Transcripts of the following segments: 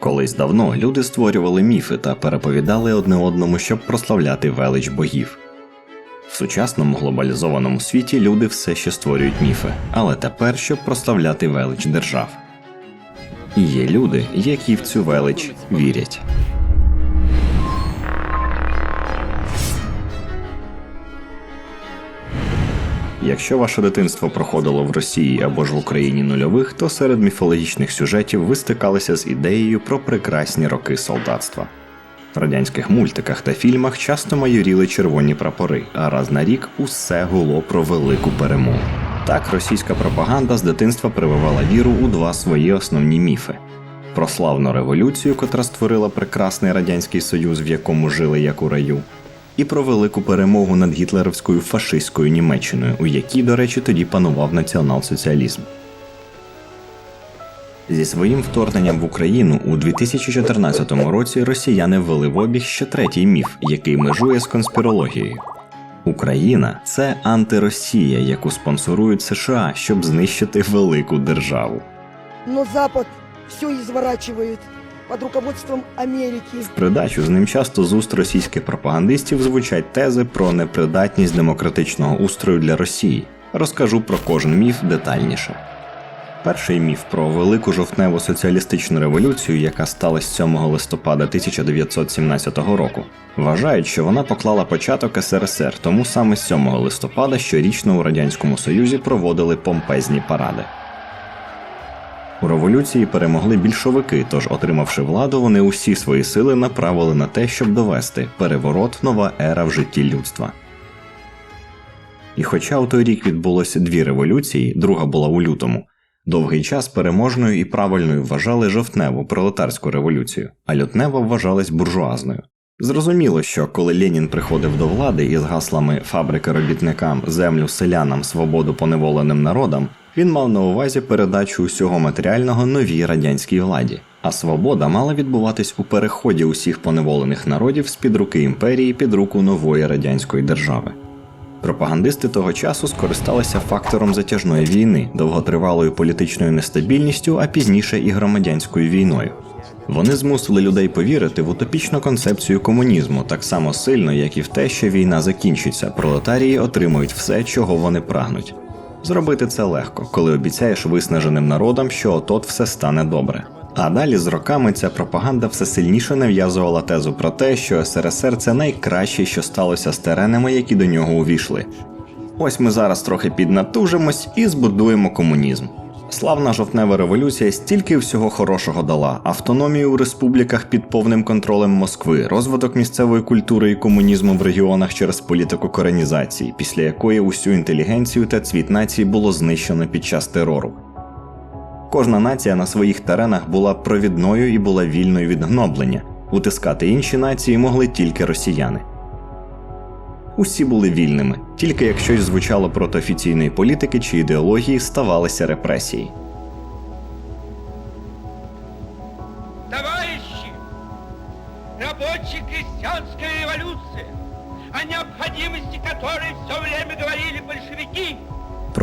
Колись давно люди створювали міфи та переповідали одне одному, щоб прославляти велич богів. В сучасному глобалізованому світі люди все ще створюють міфи, але тепер щоб прославляти велич держав. І є люди, які в цю велич вірять. Якщо ваше дитинство проходило в Росії або ж в Україні нульових, то серед міфологічних сюжетів ви стикалися з ідеєю про прекрасні роки солдатства. В радянських мультиках та фільмах часто майоріли червоні прапори, а раз на рік усе гуло про велику перемогу. Так російська пропаганда з дитинства прививала віру у два свої основні міфи: про славну революцію, котра створила прекрасний радянський союз, в якому жили як у раю, і про велику перемогу над гітлерівською фашистською Німеччиною, у якій, до речі, тоді панував націонал-соціалізм. Зі своїм вторгненням в Україну у 2014 році росіяни ввели в обіг ще третій міф, який межує з конспірологією. Україна це антиросія, яку спонсорують США, щоб знищити велику державу. Но Запад все изворачивает под руководством Америки. В придачу з ним часто з уст російських пропагандистів звучать тези про непридатність демократичного устрою для Росії. Розкажу про кожен міф детальніше. Перший міф про велику жовтневу соціалістичну революцію, яка сталася 7 листопада 1917 року, вважають, що вона поклала початок СРСР, тому саме 7 листопада щорічно у радянському Союзі проводили помпезні паради. У революції перемогли більшовики, тож, отримавши владу, вони усі свої сили направили на те, щоб довести переворот нова ера в житті людства. І хоча у той рік відбулося дві революції, друга була у лютому, довгий час переможною і правильною вважали жовтневу пролетарську революцію, а лютнева вважалась буржуазною. Зрозуміло, що коли Ленін приходив до влади із гаслами фабрика робітникам, землю селянам, свободу поневоленим народам, він мав на увазі передачу усього матеріального новій радянській владі, а свобода мала відбуватись у переході усіх поневолених народів з під руки імперії під руку нової радянської держави. Пропагандисти того часу скористалися фактором затяжної війни, довготривалою політичною нестабільністю, а пізніше і громадянською війною. Вони змусили людей повірити в утопічну концепцію комунізму так само сильно, як і в те, що війна закінчиться, пролетарії отримують все, чого вони прагнуть. Зробити це легко, коли обіцяєш виснаженим народам, що от-от все стане добре. А далі з роками ця пропаганда все сильніше нав'язувала тезу про те, що СРСР це найкраще, що сталося з теренами, які до нього увійшли. Ось ми зараз трохи піднатужимось і збудуємо комунізм. Славна жовтнева революція стільки всього хорошого дала: автономію у республіках під повним контролем Москви, розвиток місцевої культури і комунізму в регіонах через політику коренізації, після якої усю інтелігенцію та цвіт нації було знищено під час терору. Кожна нація на своїх теренах була провідною і була вільною від гноблення. Утискати інші нації могли тільки росіяни. Усі були вільними, тільки як щось звучало проти офіційної політики чи ідеології, ставалися репресії.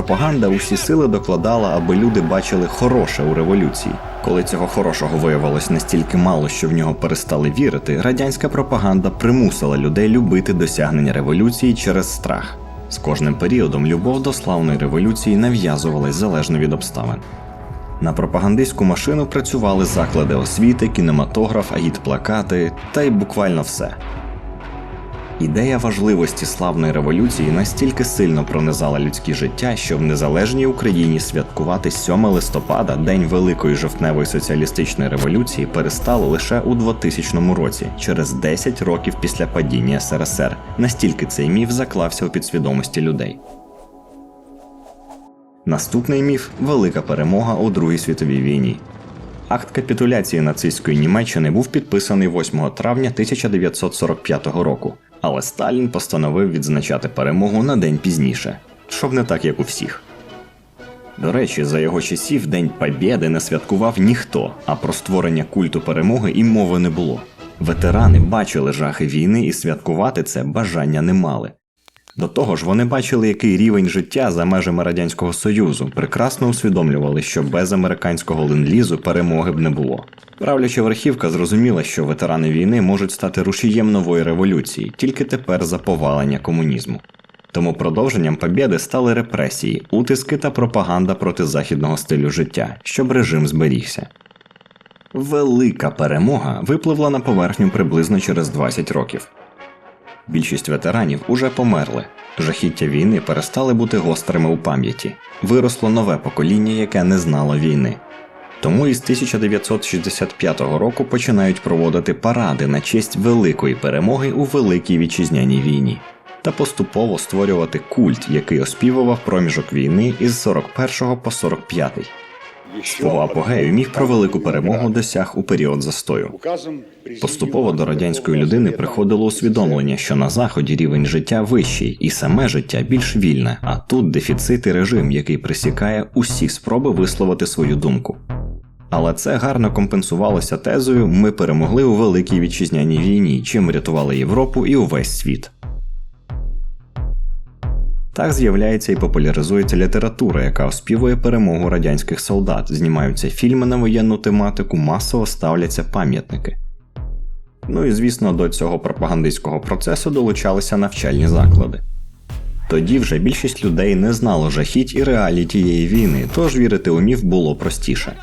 Пропаганда усі сили докладала, аби люди бачили хороше у революції. Коли цього хорошого виявилось настільки мало, що в нього перестали вірити, радянська пропаганда примусила людей любити досягнення революції через страх. З кожним періодом любов до славної революції нав'язувалась залежно від обставин. На пропагандистську машину працювали заклади освіти, кінематограф, агітплакати та й буквально все. Ідея важливості славної революції настільки сильно пронизала людське життя, що в незалежній Україні святкувати 7 листопада, день Великої жовтневої соціалістичної революції, перестало лише у 2000 році, через 10 років після падіння СРСР. Настільки цей міф заклався у підсвідомості людей. Наступний міф велика перемога у Другій світовій війні. Акт капітуляції нацистської Німеччини був підписаний 8 травня 1945 року, але Сталін постановив відзначати перемогу на день пізніше, щоб не так, як у всіх. До речі, за його часів День Побєди не святкував ніхто, а про створення культу перемоги і мови не було. Ветерани бачили жахи війни і святкувати це бажання не мали. До того ж, вони бачили, який рівень життя за межами Радянського Союзу, прекрасно усвідомлювали, що без американського ленд-лізу перемоги б не було. Правляча верхівка зрозуміла, що ветерани війни можуть стати рушієм нової революції, тільки тепер за повалення комунізму. Тому продовженням побєди стали репресії, утиски та пропаганда проти західного стилю життя, щоб режим зберігся. Велика перемога випливла на поверхню приблизно через 20 років. Більшість ветеранів уже померли. Жахіття війни перестали бути гострими у пам'яті. Виросло нове покоління, яке не знало війни. Тому із 1965 року починають проводити паради на честь великої перемоги у Великій Вітчизняній війні та поступово створювати культ, який оспівував проміжок війни із 41 по 45. Свого апогею міф про велику перемогу досяг у період застою. Поступово до радянської людини приходило усвідомлення, що на заході рівень життя вищий, і саме життя більш вільне, а тут дефіцит і режим, який присікає усі спроби висловити свою думку. Але це гарно компенсувалося тезою Ми перемогли у великій вітчизняній війні, чим врятували Європу і увесь світ. Так з'являється і популяризується література, яка оспівує перемогу радянських солдат, знімаються фільми на воєнну тематику, масово ставляться пам'ятники. Ну і звісно, до цього пропагандистського процесу долучалися навчальні заклади. Тоді вже більшість людей не знало жахіть і реалій тієї війни, тож вірити у міф було простіше.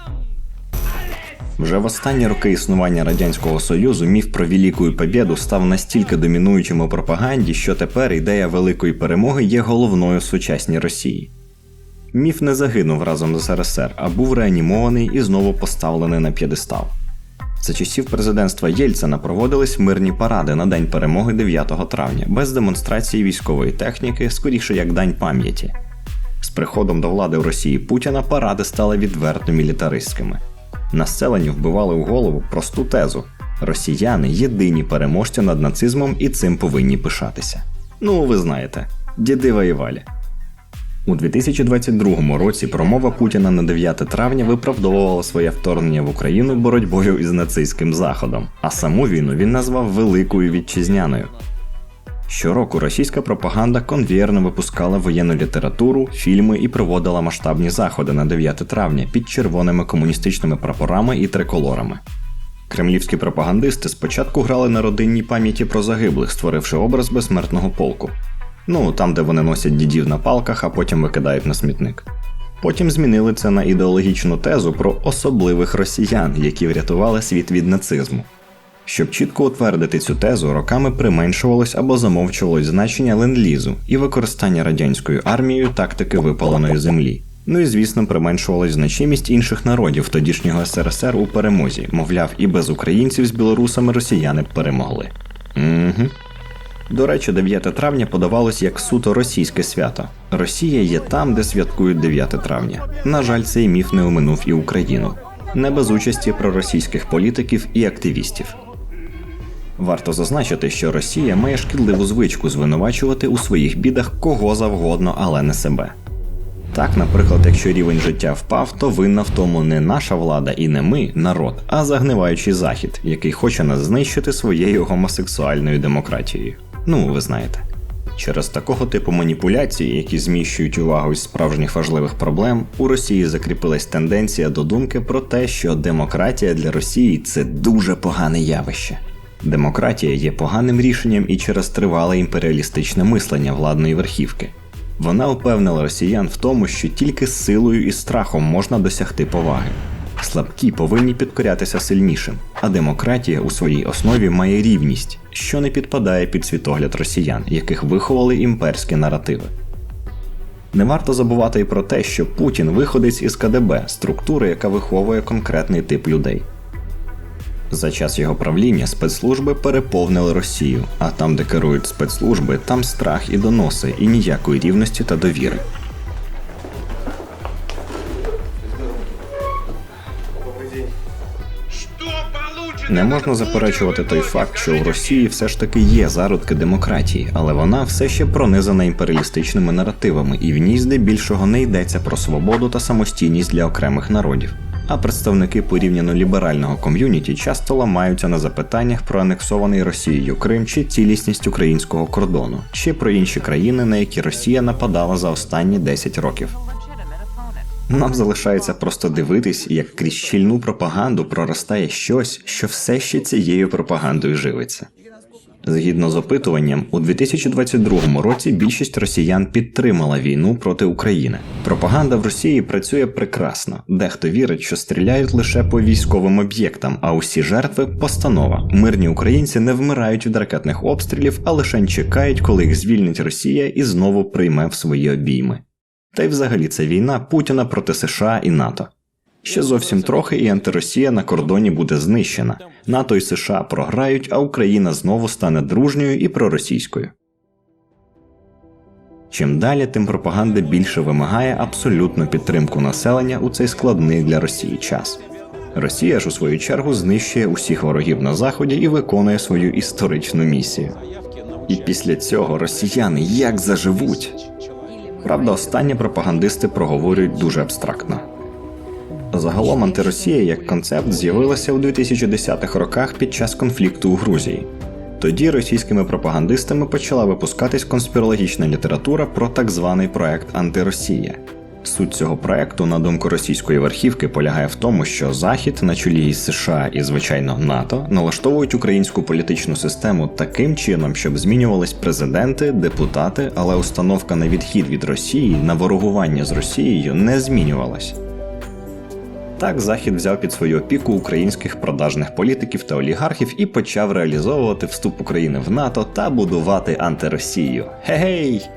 Вже в останні роки існування Радянського Союзу міф про Велику Побєду став настільки домінуючим у пропаганді, що тепер ідея великої перемоги є головною в сучасній Росії. Міф не загинув разом з СРСР, а був реанімований і знову поставлений на п'єдестал. За часів президентства Єльцина проводились мирні паради на День перемоги 9 травня, без демонстрації військової техніки, скоріше як дань пам'яті. З приходом до влади в Росії Путіна паради стали відверто мілітаристськими. Населенню вбивали в голову просту тезу: росіяни єдині переможці над нацизмом і цим повинні пишатися. Ну, ви знаєте, діди воювали. У 2022 році промова Путіна на 9 травня виправдовувала своє вторгнення в Україну боротьбою із нацистським заходом, а саму війну він назвав Великою Вітчизняною. Щороку російська пропаганда конвієрно випускала воєнну літературу, фільми і проводила масштабні заходи на 9 травня під червоними комуністичними прапорами і триколорами. Кремлівські пропагандисти спочатку грали на родинній пам'яті про загиблих, створивши образ безсмертного полку. Ну, там, де вони носять дідів на палках, а потім викидають на смітник. Потім змінили це на ідеологічну тезу про особливих росіян, які врятували світ від нацизму. Щоб чітко утвердити цю тезу, роками применшувалось або замовчувалось значення ленд-лізу і використання радянською армією тактики випаленої землі. Ну і звісно, применшувалась значимість інших народів тодішнього СРСР у перемозі, мовляв, і без українців з білорусами росіяни б перемогли. Угу. До речі, 9 травня подавалось як суто російське свято. Росія є там, де святкують 9 травня. На жаль, цей міф не оминув і Україну, не без участі проросійських політиків і активістів. Варто зазначити, що Росія має шкідливу звичку звинувачувати у своїх бідах кого завгодно, але не себе. Так, наприклад, якщо рівень життя впав, то винна в тому не наша влада і не ми, народ, а загниваючий захід, який хоче нас знищити своєю гомосексуальною демократією. Ну, ви знаєте. Через такого типу маніпуляції, які зміщують увагу із справжніх важливих проблем, у Росії закріпилась тенденція до думки про те, що демократія для Росії це дуже погане явище. Демократія є поганим рішенням і через тривале імперіалістичне мислення владної верхівки. Вона упевнила росіян в тому, що тільки з силою і страхом можна досягти поваги. Слабкі повинні підкорятися сильнішим, а демократія у своїй основі має рівність, що не підпадає під світогляд росіян, яких виховали імперські наративи. Не варто забувати і про те, що Путін виходить із КДБ, структури, яка виховує конкретний тип людей. За час його правління спецслужби переповнили Росію, а там, де керують спецслужби, там страх і доноси, і ніякої рівності та довіри. Не можна заперечувати той факт, що в Росії все ж таки є зародки демократії, але вона все ще пронизана імперіалістичними наративами, і в ній здебільшого не йдеться про свободу та самостійність для окремих народів. А представники порівняно ліберального ком'юніті часто ламаються на запитаннях про анексований Росією Крим чи цілісність українського кордону, чи про інші країни, на які Росія нападала за останні 10 років. Нам залишається просто дивитись, як крізь щільну пропаганду проростає щось, що все ще цією пропагандою живиться. Згідно з опитуванням, у 2022 році більшість росіян підтримала війну проти України. Пропаганда в Росії працює прекрасно. Дехто вірить, що стріляють лише по військовим об'єктам, а усі жертви постанова. Мирні українці не вмирають від ракетних обстрілів, а лише чекають, коли їх звільнить Росія і знову прийме в свої обійми. Та й взагалі це війна Путіна проти США і НАТО. Ще зовсім трохи, і антиросія на кордоні буде знищена. НАТО і США програють, а Україна знову стане дружньою і проросійською. Чим далі, тим пропаганда більше вимагає абсолютну підтримку населення у цей складний для Росії час. Росія ж у свою чергу знищує усіх ворогів на заході і виконує свою історичну місію. І після цього росіяни як заживуть. Правда, останні пропагандисти проговорюють дуже абстрактно. Загалом антиросія як концепт з'явилася у 2010-х роках під час конфлікту у Грузії. Тоді російськими пропагандистами почала випускатись конспірологічна література про так званий проект Антиросія. Суть цього проекту, на думку російської верхівки, полягає в тому, що Захід на чолі із США і, звичайно, НАТО налаштовують українську політичну систему таким чином, щоб змінювались президенти, депутати, але установка на відхід від Росії на ворогування з Росією не змінювалась. Так Захід взяв під свою опіку українських продажних політиків та олігархів і почав реалізовувати вступ України в НАТО та будувати антиросію. Гей!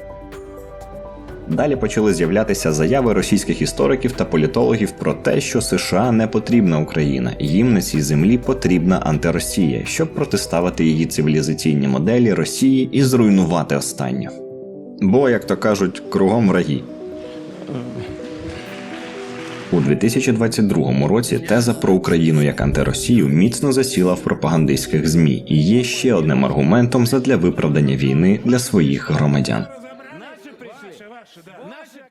Далі почали з'являтися заяви російських істориків та політологів про те, що США не потрібна Україна, їм на цій землі потрібна антиросія, щоб протиставити її цивілізаційні моделі Росії і зруйнувати останню. Бо, як то кажуть, кругом враги. У 2022 році теза про Україну як антиросію міцно засіла в пропагандистських змі і є ще одним аргументом задля виправдання війни для своїх громадян.